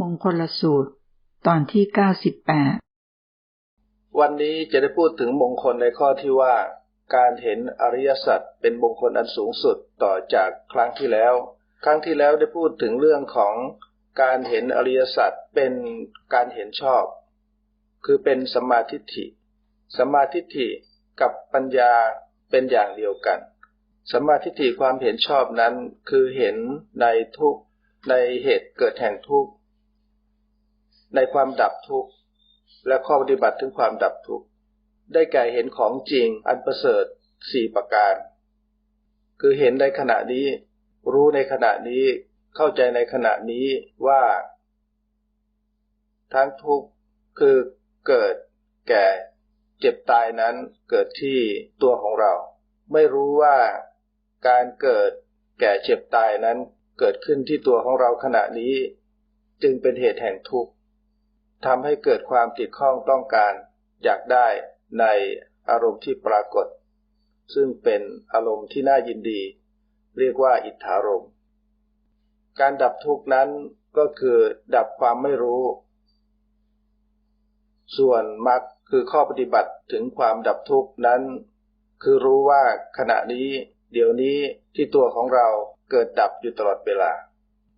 มงคลสูตร ตอนที่98วันนี้จะได้พูดถึงมงคลในข้อที่ว่า การเห็นอริยสัจเป็นมงคลอันสูงสุดต่อจากครั้งที่แล้ว ครั้งที่แล้วได้พูดถึงเรื่องของการเห็นอริยสัจเป็นการเห็นชอบ คือเป็นสมมาทิฏฐิสมมาทิฏฐิกับปัญญาเป็นอย่างเดียวกันสมมาทิฏฐิความเห็นชอบนั้นคือเห็นในทุกในเหตุเกิดแห่งทุกข์ ในความดับทุกข์ และข้อปฏิบัติถึงความดับทุกข์ ได้แก่เห็นของจริงอันประเสริฐสี่ประการ คือเห็นในขณะนี้ รู้ในขณะนี้เข้าใจในขณะนี้ว่า ทั้งทุกข์คือเกิดแก่เจ็บตายนั้นเกิดที่ตัวของเรา ไม่รู้ว่าการเกิดแก่เจ็บตายนั้นเกิดขึ้นที่ตัวของเราขณะนี้ จึงเป็นเหตุแห่งทุกข์ ทำให้เกิดความติดข้องต้องการอยากได้ในอารมณ์ที่ปรากฏ ซึ่งเป็นอารมณ์ที่น่ายินดี เรียกว่าอิทธารมการดับทุกข์นั้นก็คือดับความไม่รู้ ส่วนมรรคคือข้อปฏิบัติถึงความดับทุกข์นั้น คือรู้ว่าขณะนี้ เดี๋ยวนี้ที่ตัวของเราเกิดดับอยู่ตลอดเวลา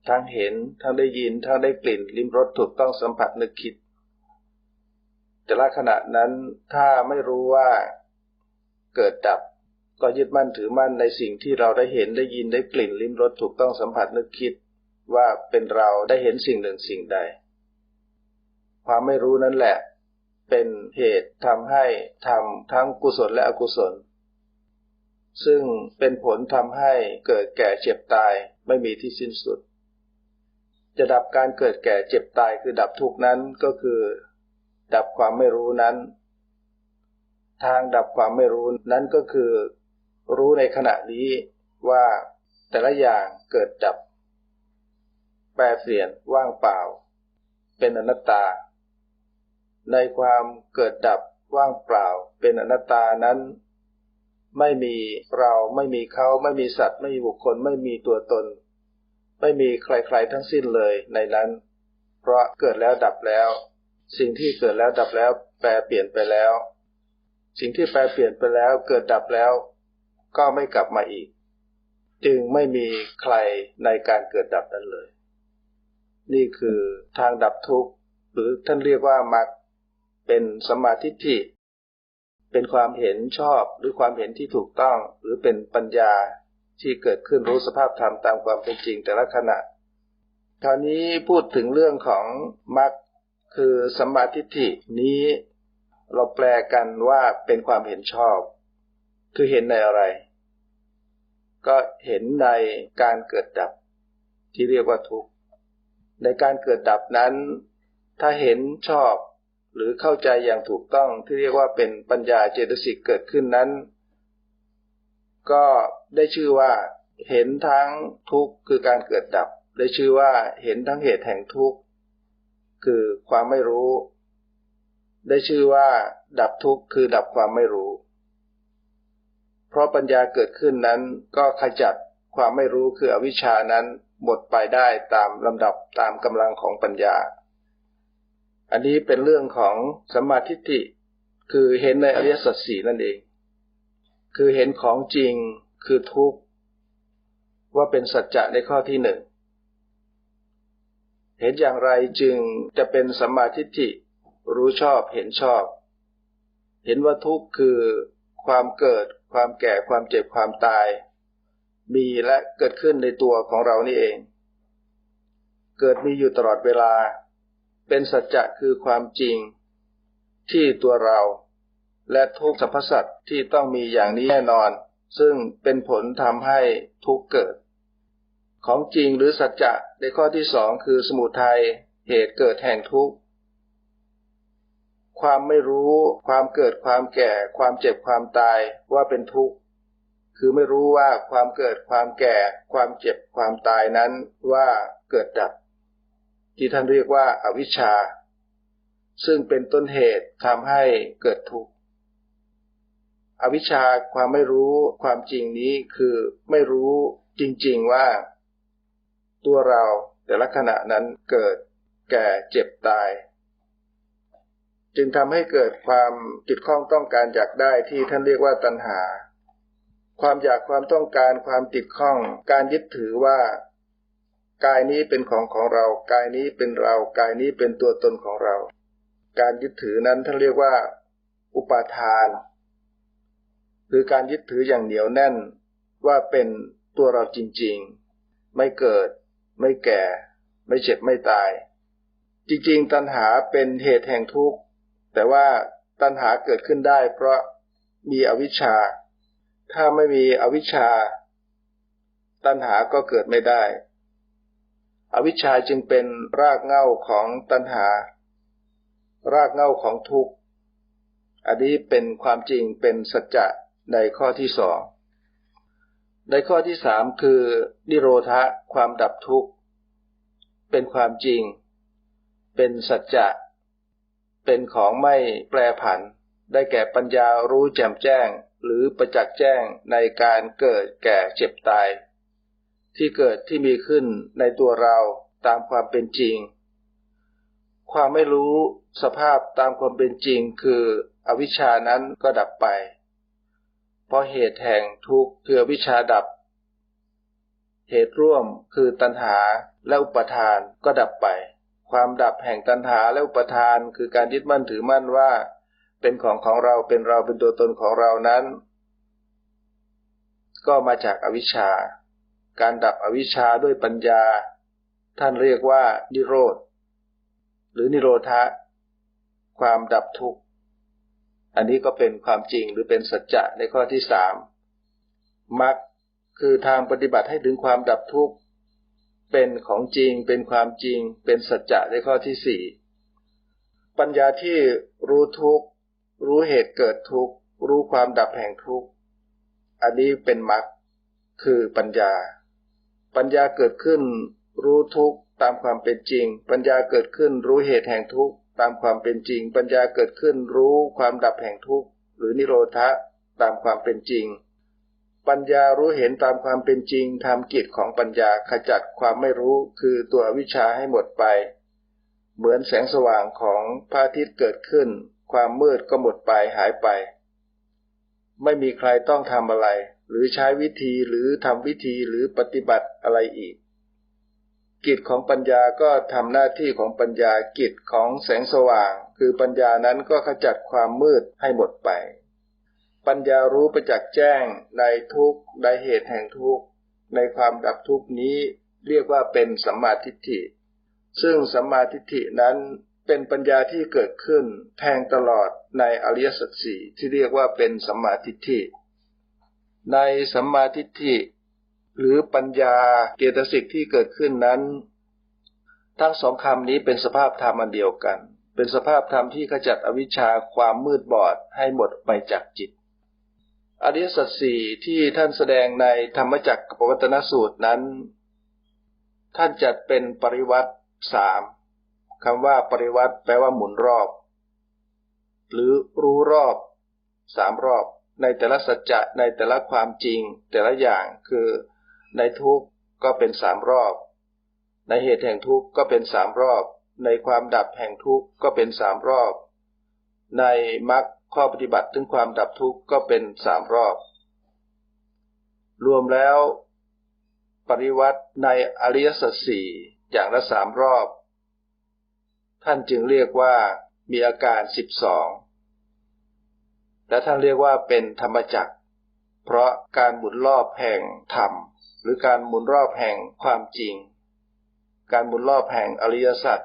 ทั้งเห็น ทั้งได้ยิน ทั้งได้กลิ่น ลิ้มรสถูกต้องสัมผัสนึกคิด แต่ละขณะนั้นถ้าไม่รู้ว่าเกิดดับ ก็ยึดมั่นถือมั่นในสิ่งที่เราได้เห็นได้ยินได้กลิ่น ลิ้มรสถูกต้องสัมผัสนึกคิด ว่าเป็นเราได้เห็นสิ่งหนึ่งสิ่งใด ความไม่รู้นั่นแหละ เป็นเหตุทำให้ทำทั้งกุศลและอกุศลซึ่งเป็นผลทำให้เกิดแก่เจ็บตายไม่มีที่สิ้นสุด จะดับการเกิดแก่เจ็บตายคือดับทุกนั้นก็คือ ดับความไม่รู้นั้น ทางดับความไม่รู้นั้นก็คือ รู้ในขณะนี้ว่าแต่ละอย่างเกิดดับ แปรเปลี่ยนว่างเปล่า เป็นอนัตตา ในความเกิดดับว่างเปล่า เป็นอนัตตานั้น ไม่มีเราไม่มีเขาไม่มีสัตว์ ไม่มีบุคคลไม่มีตัวตน ไม่มีใครๆทั้งสิ้นเลยในนั้น เพราะเกิดแล้วดับแล้ว สิ่งที่เกิดแล้วดับแล้ว แปรเปลี่ยนไปแล้ว สิ่งที่แปรเปลี่ยนไปแล้วเกิดดับแล้ว ก็ไม่กลับมาอีก จึงไม่มีใครในการเกิดดับนั้นเลย นี่คือทางดับทุกข์หรือท่านเรียกว่ามรรคเป็นสมาธิทิเป็นความเห็นชอบหรือความเห็นที่ถูกต้องหรือเป็นปัญญา ที่เกิดขึ้นรู้สภาพธรรมตามความเป็นจริงแต่ละขณะ คราวนี้พูดถึงเรื่องของมรรคคือสัมมาทิฏฐินี้เราแปลกันว่าเป็นความเห็นชอบ คือเห็นในอะไร ก็เห็นในการเกิดดับที่เรียกว่าทุกข์ในการเกิดดับนั้น ถ้าเห็นชอบหรือเข้าใจอย่างถูกต้องที่เรียกว่าเป็นปัญญาเจตสิกเกิดขึ้นนั้น ก็ ได้ชื่อว่าเห็นทั้งทุกข์คือการเกิดดับ ได้ชื่อว่าเห็นทั้งเหตุแห่งทุกข์คือความไม่รู้ ได้ชื่อว่า ดับทุกข์คือดับความไม่รู้ เพราะปัญญาเกิดขึ้นนั้นก็ขจัดความไม่รู้คืออวิชชานั้นหมดไปได้ตามลำดับตามกำลังของปัญญา อันนี้เป็นเรื่องของสัมมาทิฏฐิคือเห็นในอริยสัจสี่นั่นเอง คือเห็นของจริง คือทุกข์ว่าเป็นสัจจะในข้อที่หนึ่งเห็นอย่างไรจึงจะเป็นสัมมาทิฏฐิรู้ชอบเห็นชอบ เห็นว่าทุกข์คือความเกิด ความแก่ความเจ็บความตาย มีและเกิดขึ้นในตัวของเรานี่เอง เกิดมีอยู่ตลอดเวลา เป็นสัจจะคือความจริง ที่ตัวเรา และทุกสรรพสัตว์ที่ต้องมีอย่างนี้แน่นอน ซึ่งเป็นผลทำให้ทุกเกิด ของจริงหรือสัจจะในข้อที่สองคือสมุทัยเหตุเกิดแห่งทุกข์ความไม่รู้ความเกิดความแก่ ความเจ็บความตายว่าเป็นทุกข์คือไม่รู้ว่าความเกิดความแก่ ความเจ็บความตายนั้นว่าเกิดดับ ที่ท่านเรียกว่าอาวิชชา ซึ่งเป็นต้นเหตุทำให้เกิดทุกข์ อวิชชาความไม่รู้ความจริงนี้คือไม่รู้จริงๆว่า ตัวเราแต่ละขณะนั้นเกิดแก่เจ็บตาย จึงทำให้เกิดความติดข้องต้องการอยากได้ที่ท่านเรียกว่าตัณหา ความอยากความต้องการความติดข้อง การยึดถือว่ากายนี้เป็นของของเรา กายนี้เป็นเรา กายนี้เป็นตัวตนของเรา การยึดถือนั้นท่านเรียกว่า อุปาทาน คือการยึดถืออย่างเหนียวแน่นว่าเป็นตัวเราจริงๆ ไม่เกิด ไม่แก่ ไม่เจ็บไม่ตาย จริงๆ ตัณหาเป็นเหตุแห่งทุกข์ แต่ว่าตัณหาเกิดขึ้นได้ เพราะมีอวิชชา ถ้าไม่มีอวิชชา ตัณหาก็เกิดไม่ได้ อวิชชาจึงเป็นรากเหง้าของตัณหา รากเหง้าของทุกข์ อันนี้เป็นความจริงเป็นสัจจะ ในข้อที่สองในข้อที่สามคือนิโรธะความดับทุกข์ เป็นความจริง เป็นสัจจะ เป็นของไม่แปรผัน ได้แก่ปัญญารู้แจ่มแจ้ง หรือประจักษ์แจ้งในการเกิดแก่เจ็บตาย ที่เกิดที่มีขึ้นในตัวเราตามความเป็นจริง ความไม่รู้สภาพตามความเป็นจริงคืออวิชชานั้นก็ดับไป เพราะเหตุแห่งทุกข์คือวิชาดับ เหตุร่วมคือตัณหาและอุปทานก็ดับไป ความดับแห่งตัณหาและอุปทานคือการยึดมั่นถือมั่นว่า เป็นของของเราเป็นเราเป็นตัวตนของเรานั้น ก็มาจากอวิชชา การดับอวิชชาด้วยปัญญา ท่านเรียกว่านิโรธหรือนิโรธะความดับทุกข์ อันนี้ก็เป็นความจริงหรือเป็นสัจจะในข้อที่สามมรรคคือทางปฏิบัติให้ถึงความดับทุกข์เป็นของจริง เป็นความจริง เป็นสัจจะในข้อที่สี่ปัญญาที่รู้ทุกข์รู้เหตุเกิดทุกข์รู้ความดับแห่งทุกข์อันนี้เป็นมรรคคือปัญญา ปัญญาเกิดขึ้นรู้ทุกข์ตามความเป็นจริง ปัญญาเกิดขึ้นรู้เหตุแห่งทุกข์ ตามความเป็นจริง ปัญญาเกิดขึ้นรู้ความดับแห่งทุกข์ หรือนิโรธะตามความเป็นจริง ปัญญารู้เห็นตามความเป็นจริงทำกิจของปัญญาขจัดความไม่รู้คือตัววิชาให้หมดไป เหมือนแสงสว่างของพระอาทิตย์เกิดขึ้น ความมืดก็หมดไปหายไป ไม่มีใครต้องทำอะไร หรือใช้วิธีหรือทำวิธีหรือปฏิบัติอะไรอีก กิจของปัญญาก็ทำหน้าที่ของปัญญากิจของแสงสว่าง คือปัญญานั้นก็ขจัดความมืดให้หมดไป ปัญญารู้ประจักษ์แจ้งในทุกในเหตุแห่งทุกในความดับทุกนี้เรียกว่าเป็นสัมมาทิฏฐิ ซึ่งสัมมาทิฏฐินั้นเป็นปัญญาที่เกิดขึ้นแทงตลอดในอริยสัจสี่ที่เรียกว่าเป็นสัมมาทิฏฐิ ในสัมมาทิฏฐิ หรือปัญญาเกตสิกที่เกิดขึ้นนั้น ทั้งสองคำนี้เป็นสภาพธรรมอันเดียวกัน เป็นสภาพธรรมที่ขจัดอวิชชาความมืดบอดให้หมดไปจากจิต อริยสัจสี่ที่ท่านแสดงในธรรมจักรปวัตนสูตรนั้น ท่านจัดเป็นปริวัติสามคำว่าปริวัติแปลว่าหมุนรอบ หรือรู้รอบสามรอบในแต่ละสัจจะในแต่ละความจริงแต่ละอย่างคือ ในทุกข์ก็เป็นสามรอบ ในเหตุแห่งทุกข์ก็เป็นสามรอบ ในความดับแห่งทุกข์ก็เป็นสามรอบ ในมรรคข้อปฏิบัติถึงความดับทุกข์ก็เป็นสามรอบ รวมแล้ว ปริวัติในอริยสัจสี่อย่างละสามรอบ ท่านจึงเรียกว่ามีอาการสิบสองและท่านเรียกว่าเป็นธรรมจักร เพราะการหมุนรอบแห่งธรรม หรือการหมุนรอบแห่งความจริง การหมุนรอบแห่งอริยสัจ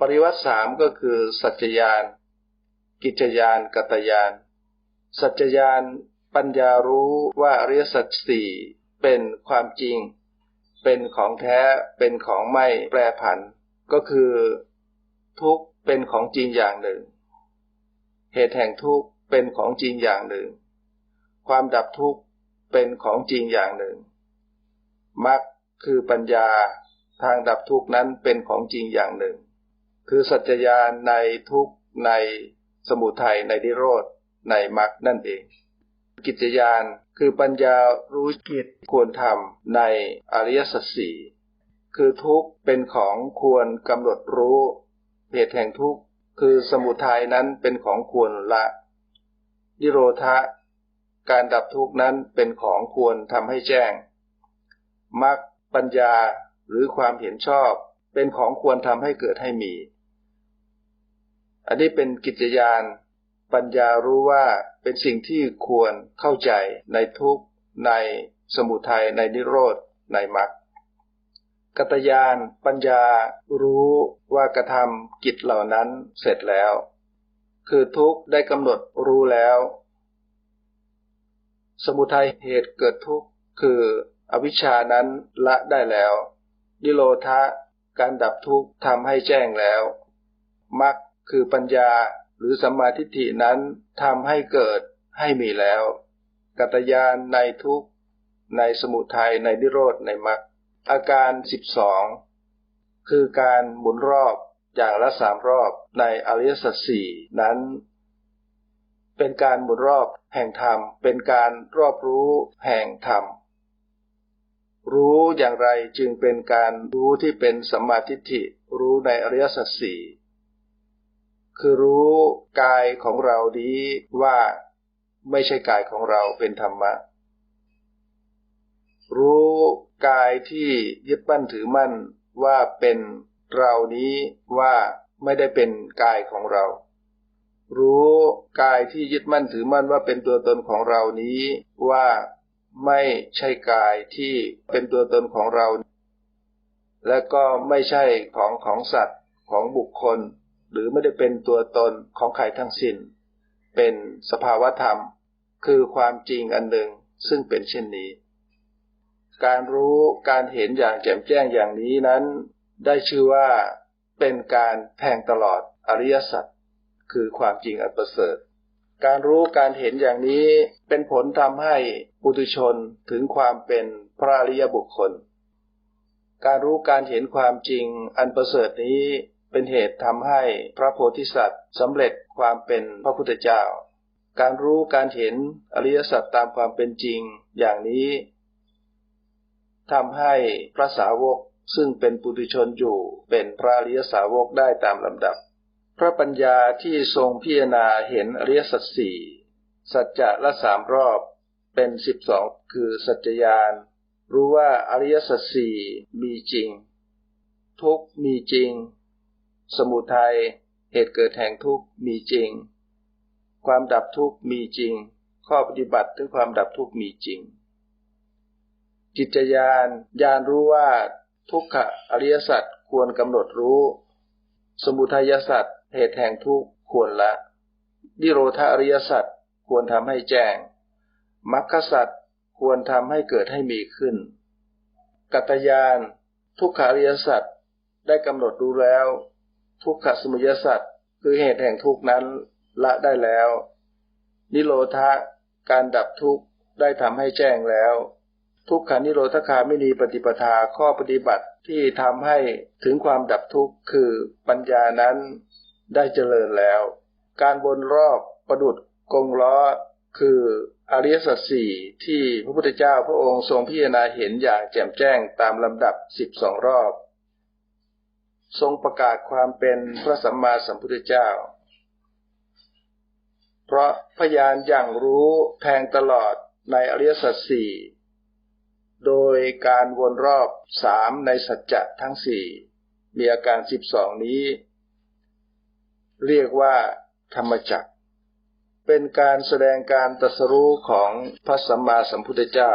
ปริวัติสามก็คือ สัจจยาน กิจยานกัตยาน สัจจยานปัญญารู้ว่าอริยสัจสี่เป็นความจริง เป็นของแท้เป็นของไม่แปรผัน ก็คือ ทุกเป็นของจริงอย่างหนึ่ง เหตุแห่งทุกเป็นของจริงอย่างหนึ่ง ความดับทุกข์ เป็นของจริงอย่างหนึ่งมรรคคือปัญญาทางดับทุกนั้นเป็นของจริงอย่างหนึ่ง คือสัจญาณในทุกในสมุทัยในนิโรธในมรรคนั่นเอง กิจญาณคือปัญญารู้กิจควรทำในอริยสัจสี่คือทุกเป็นของควรกำหนดรู้ เหตุแห่งทุกคือสมุทัยนั้นเป็นของควรละนิโรธะ การดับทุกข์นั้นเป็นของควรทำให้แจ้งมรรคปัญญาหรือความเห็นชอบ เป็นของควรทำให้เกิดให้มี อันนี้เป็นกิจยานปัญญารู้ว่าเป็นสิ่งที่ควรเข้าใจในทุกในสมุทัยในนิโรธในมรรคกตยานปัญญารู้ว่ากระทำกิจเหล่านั้นเสร็จแล้ว คือทุกได้กำหนดรู้แล้ว สมุทัยเหตุเกิดทุกข์คืออวิชชานั้นละได้แล้ว นิโรธะการดับทุกข์ทำให้แจ้งแล้วมรรคคือปัญญาหรือสัมมาทิฏฐินั้นทำให้เกิดให้มีแล้ว กัตยานในทุกในสมุทัยในนิโรธในมรรคอาการสิบสองคือการหมุนรอบอย่างละสามรอบในอริยสัจสี่นั้น เป็นการหมุนรอบแห่งธรรม เป็นการรอบรู้แห่งธรรม รู้อย่างไรจึงเป็นการรู้ที่เป็นสัมมาทิฏฐิรู้ในอริยสัจสี่คือรู้กายของเราดีว่าไม่ใช่กายของเราเป็นธรรมะ รู้กายที่ยึดมั่นถือมั่นว่าเป็นเรานี้ว่าไม่ได้เป็นกายของเรา รู้กายที่ยึดมั่นถือมั่นว่าเป็นตัวตนของเรานี้ว่าไม่ใช่กายที่เป็นตัวตนของเรา และก็ไม่ใช่ของของสัตว์ของบุคคล หรือไม่ได้เป็นตัวตนของใครทั้งสิน้น เป็นสภาวธรรม คือความจริงอันหนึ่งซึ่งเป็นเช่นนี้ การรู้การเห็นอย่างแจ่มแจ้งอย่างนี้นั้น ได้ชื่อว่าเป็นการแทงตลอดอริยสัจ คือความจริงอันประเสริฐ การรู้การเห็นอย่างนี้เป็นผลทำให้ปุถุชนถึงความเป็นพระอริยบุคคล การรู้การเห็นความจริงอันประเสริฐนี้เป็นเหตุทำให้พระโพธิสัตว์สำเร็จความเป็นพระพุทธเจ้า การรู้การเห็นอริยสัจตามความเป็นจริงอย่างนี้ทำให้พระสาวกซึ่งเป็นปุถุชนอยู่เป็นพระอริยสาวกได้ตามลำดับ พระปัญญาที่ทรงพิจารณาเห็นอริยสัจสี่สัจจะละสามรอบเป็นสิบสองคือสัจจยานรู้ว่าอริยสัจสี่มีจริง ทุกมีจริง สมุทัยเหตุเกิดแห่งทุกมีจริง ความดับทุกมีจริง ข้อปฏิบัติถึงความดับทุกมีจริง จิตญาณญาณรู้ว่าทุกขะอริยสัจควรกำหนดรู้ สมุทัยสัจ เหตุแห่งทุกข์ควรละ นิโรธาอริยสัจควรทำให้แจ้งมรรคสัจควรทำให้เกิดให้มีขึ้น กัตยาน ทุกขาริยสัจได้กำหนดรู้แล้ว ทุกขสมุยสัตว์คือเหตุแห่งทุกนั้นละได้แล้ว นิโรธะการดับทุกข์ได้ทำให้แจ้งแล้ว ทุกขานิโรธคาไม่มีปฏิปทาข้อปฏิบัติที่ทำให้ถึงความดับทุกข์คือปัญญานั้น ได้เจริญแล้ว การวนรอบประดุดกงล้อคืออริยสัจสี่ที่พระพุทธเจ้าพระองค์ทรงพิจารณาเห็นอย่างแจ่มแจ้งตามลำดับสิบสองรอบ ทรงประกาศความเป็นพระสัมมาสัมพุทธเจ้า เพราะพยานอย่างรู้แทงตลอดในอริยสัจสี่โดยการวนรอบสามในสัจจะทั้งสี่มีอาการสิบสองนี้ เรียกว่าธรรมจักร เป็นการแสดงการตรัสรู้ของพระสัมมาสัมพุทธเจ้า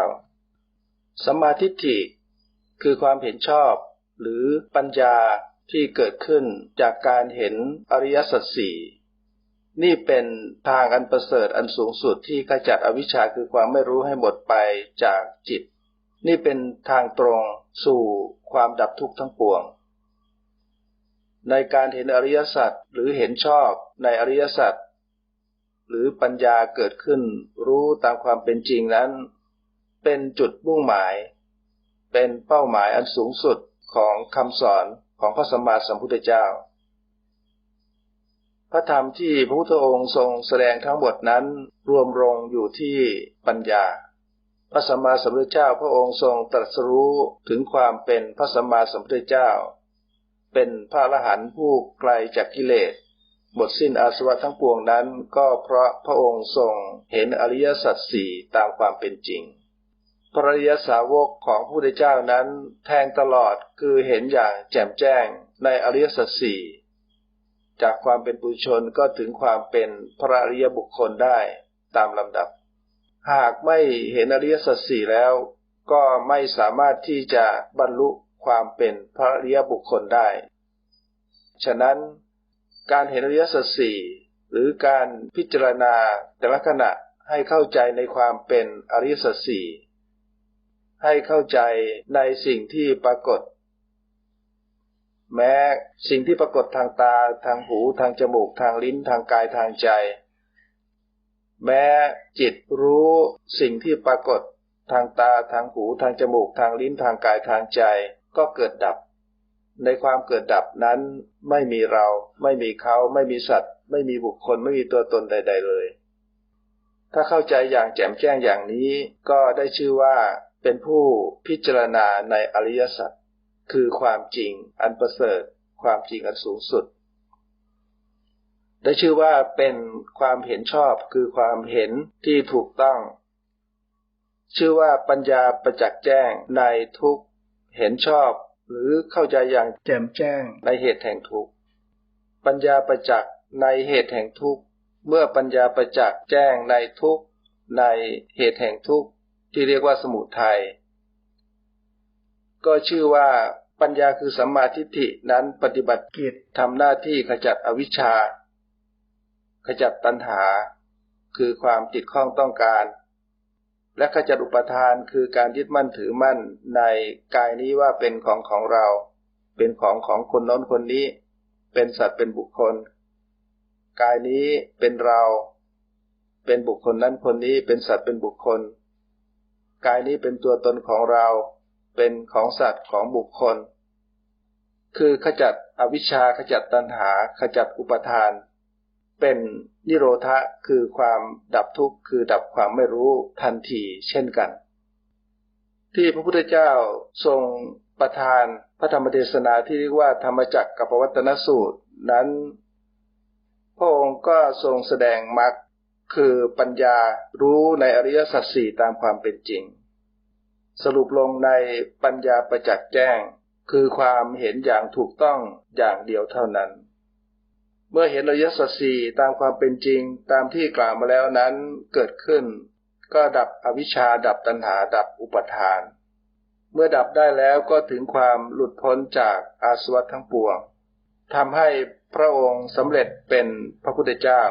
สัมมาทิฏฐิ คือความเห็นชอบ หรือปัญญาที่เกิดขึ้นจากการเห็นอริยสัจสี่นี่เป็นทางอันประเสริฐอันสูงสุดที่ขจัดอวิชชาคือความไม่รู้ให้หมดไปจากจิต นี่เป็นทางตรงสู่ความดับทุกข์ทั้งปวง ในการเห็นอริยสัจหรือเห็นชอบในอริยสัจหรือปัญญาเกิดขึ้นรู้ตามความเป็นจริงนั้น เป็นจุดมุ่งหมาย เป็นเป้าหมายอันสูงสุดของคำสอนของพระสัมมาสัมพุทธเจ้า พระธรรมที่พระพุทธองค์ทรงแสดงทั้งหมดนั้นรวมลงอยู่ที่ปัญญา พระสัมมาสัมพุทธเจ้าพระองค์ทรงตรัสรู้ถึงความเป็นพระสัมมาสัมพุทธเจ้า เป็นพระอรหันต์ผู้ไกลจากกิเลสหมดสิ้นอาสวะทั้งปวงนั้น ก็เพราะพระองค์ทรงเห็นอริยสัจสี่ตามความเป็นจริง พระริยสาวกของพระพุทธเจ้านั้นแทงตลอดคือเห็นอย่างแจ่มแจ้งในอริยสัจสี่จากความเป็นปุถุชนก็ถึงความเป็นพระอริยบุคคลได้ตามลำดับ หากไม่เห็นอริยสัจสี่แล้ว ก็ไม่สามารถที่จะบรรลุ ความเป็นพระริยบุคคลได้ ฉะนั้นการเห็นอริยสัจสี่หรือการพิจารณาแต่ละขณะให้เข้าใจในความเป็นอริยสัจสี่ให้เข้าใจในสิ่งที่ปรากฏ แม้สิ่งที่ปรากฏทางตาทางหูทางจมูกทางลิ้นทางกายทางใจ แม้จิตรู้สิ่งที่ปรากฏทางตาทางหูทางจมูกทางลิ้นทางกายทางใจ ก็เกิดดับ ในความเกิดดับนั้นไม่มีเรา ไม่มีเขา ไม่มีสัตว์ ไม่มีบุคคล ไม่มีตัวตนใด ๆ เลย ถ้าเข้าใจอย่างแจ่มแจ้งอย่างนี้ ก็ได้ชื่อว่าเป็นผู้พิจารณาในอริยสัจ คือความจริงอันประเสริฐ ความจริงอันสูงสุด ได้ชื่อว่าเป็นความเห็นชอบ คือความเห็นที่ถูกต้องชื่อว่าปัญญาประจักษ์แจ้งในทุก เห็นชอบหรือเข้าใจอย่างแจ่มแจ้งในเหตุแห่งทุกข์ปัญญาประจักษ์ในเหตุแห่งทุกข์เมื่อปัญญาประจักษ์แจ้งในทุกข์ในเหตุแห่งทุกข์ที่เรียกว่าสมุทัยก็ชื่อว่าปัญญาคือสัมมาทิฏฐินั้นปฏิบัติกิจทำหน้าที่ขจัดอวิชชา ขจัดตัณหา คือความติดข้องต้องการ และขจัดอุปทานคือการยึดมั่นถือมั่นในกายนี้ว่าเป็นของของเรา เป็นของของคนน้นคนนี้ เป็นสัตว์เป็นบุคคล กายนี้เป็นเรา เป็นบุคคลนั้นคนนี้เป็นสัตว์เป็นบุคคล กายนี้เป็นตัวตนของเรา เป็นของสัตว์ของบุคคล คือขจัดอวิชชาขจัดตัณหาขจัดอุปทาน เป็นนิโรธะคือความดับทุกข์คือดับความไม่รู้ทันทีเช่นกัน ที่พระพุทธเจ้าทรงประทานพระธรรมเทศนาที่เรียกว่าธรรมจักรกับวัตนสูตรนั้น พระองค์ก็ทรงแสดงมรรคคือปัญญารู้ในอริยสัจสี่ตามความเป็นจริง สรุปลงในปัญญาประจักษ์แจ้ง คือความเห็นอย่างถูกต้องอย่างเดียวเท่านั้น เมื่อเห็นอริยสัจสี่ตามความเป็นจริงตามที่กล่าวมาแล้วนั้นเกิดขึ้น ก็ดับอวิชชาดับตัณหาดับอุปทาน เมื่อดับได้แล้วก็ถึงความหลุดพ้นจากอาสวะทั้งปวงทำให้พระองค์สำเร็จเป็นพระพุทธเจ้า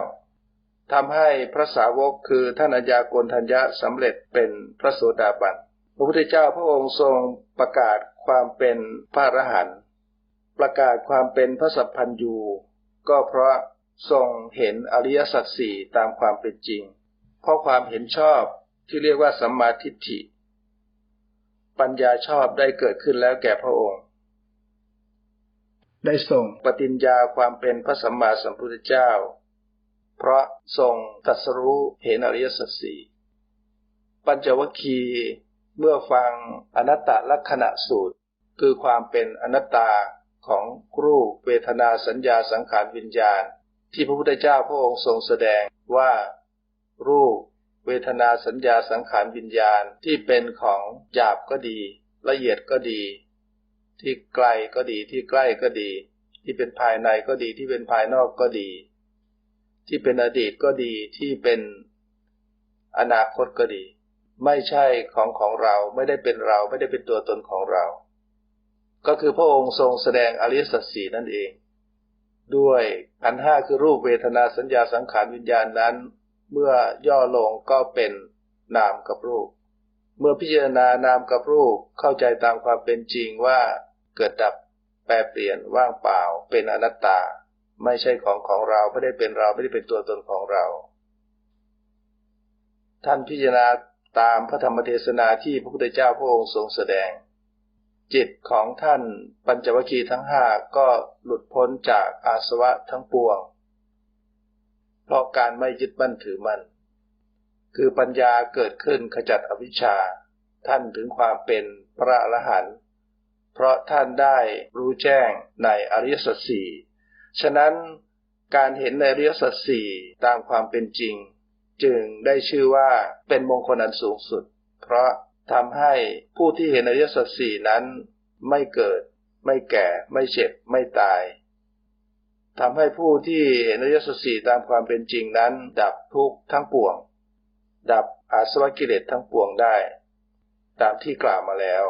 ทำให้พระสาวกคือท่านอัญญาโกณทัญญะสำเร็จเป็นพระโสดาบัน พระพุทธเจ้าพระองค์ทรงประกาศความเป็นพระอรหันต์ประกาศความเป็นพระสัพพัญญู ก็เพราะทรงเห็นอริยสัจสี่ตามความเป็นจริง เพราะความเห็นชอบที่เรียกว่าสัมมาทิฏฐิ ปัญญาชอบได้เกิดขึ้นแล้วแก่พระองค์ ได้ส่งปฏิญญาความเป็นพระสัมมาสัมพุทธเจ้า เพราะทรงตรัสรู้เห็นอริยสัจสี่ปัญจวัคคีย์เมื่อฟังอนัตตลักษณะสูตร คือความเป็นอนัตตา ของรูปเวทนาสัญญาสังขารวิญญาณ ที่พระพุทธเจ้าพระองค์ทรงแสดงว่า รูป เวทนาสัญญาสังขารวิญญาณที่เป็นของหยาบก็ดี ละเอียดก็ดี ที่ไกลก็ดีที่ใกล้ก็ดี ที่เป็นภายในก็ดีที่เป็นภายนอกก็ดี ที่เป็นอดีตก็ดีที่เป็นอนาคตก็ดี ไม่ใช่ของของเราไม่ได้เป็นเราไม่ได้เป็นตัวตนของเรา ก็คือพระองค์ทรงแสดงอริยสัจสี่นั่นเอง ด้วยขันห้าคือรูปเวทนาสัญญาสังขารวิญญาณนั้น เมื่อย่อลงก็เป็นนามกับรูป เมื่อพิจารณานามกับรูปเข้าใจตามความเป็นจริงว่าเกิดดับแปรเปลี่ยนว่างเปล่า เป็นอนัตตา ไม่ใช่ของของเราไม่ได้เป็นเราไม่ได้เป็นตัวตนของเรา ท่านพิจารณาตามพระธรรมเทศนาที่พระพุทธเจ้าพระองค์ทรงแสดง จิตของท่านปัญจวัคคีย์ทั้งห้าก็หลุดพ้นจากอาสวะทั้งปวง เพราะการไม่ยึดมั่นถือมั่น คือปัญญาเกิดขึ้นขจัดอวิชชา ท่านถึงความเป็นพระอรหันต์ เพราะท่านได้รู้แจ้งในอริยสัจสี่ฉะนั้นการเห็นในอริยสัจสี่ตามความเป็นจริง จึงได้ชื่อว่าเป็นมงคลอันสูงสุด เพราะ ทำให้ผู้ที่เห็นอริยสัจสี่นั้นไม่เกิด ไม่แก่ ไม่เจ็บ ไม่ตายทำให้ผู้ที่เห็นอริยสัจสี่ตามความเป็นจริงนั้น ดับทุกข์ทั้งปวง ดับอาสวะกิเลสทั้งปวงได้ ตามที่กล่าวมาแล้ว